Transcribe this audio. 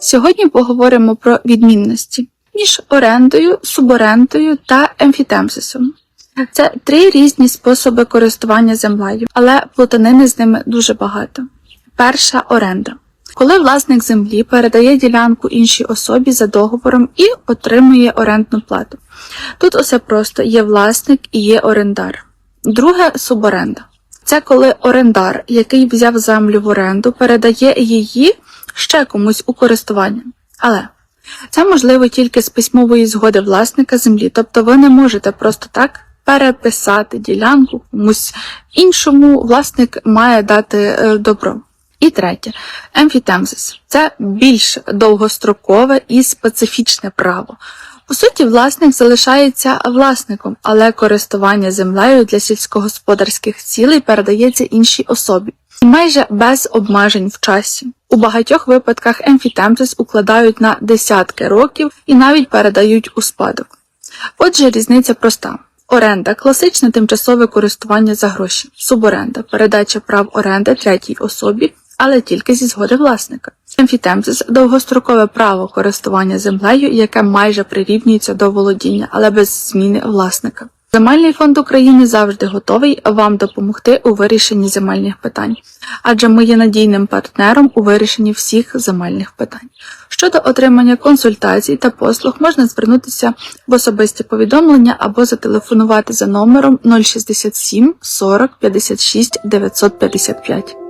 Сьогодні поговоримо про відмінності між орендою, суборендою та емфітемсисом. Це три різні способи користування землею, але плутанини з ними дуже багато. Перша оренда. Коли власник землі передає ділянку іншій особі за договором і отримує орендну плату. Тут усе просто є власник і є орендар. Друге суборенда. Це коли орендар, який взяв землю в оренду, передає її ще комусь у користування. Але це можливо тільки з письмової згоди власника землі, тобто ви не можете просто так переписати ділянку комусь іншому, власник має дати е, добро. І третє емфітемзис це більш довгострокове і специфічне право. По суті, власник залишається власником, але користування землею для сільськогосподарських цілей передається іншій особі. Майже без обмежень в часі. У багатьох випадках емфітемзис укладають на десятки років і навіть передають у спадок. Отже, різниця проста. Оренда класичне тимчасове користування за гроші, суборенда передача прав оренди третій особі, але тільки зі згоди власника. Емфітемзис довгострокове право користування землею, яке майже прирівнюється до володіння, але без зміни власника. Земельний фонд України завжди готовий вам допомогти у вирішенні земельних питань, адже ми є надійним партнером у вирішенні всіх земельних питань. Щодо отримання консультацій та послуг можна звернутися в особисті повідомлення або зателефонувати за номером 067 40 56 955.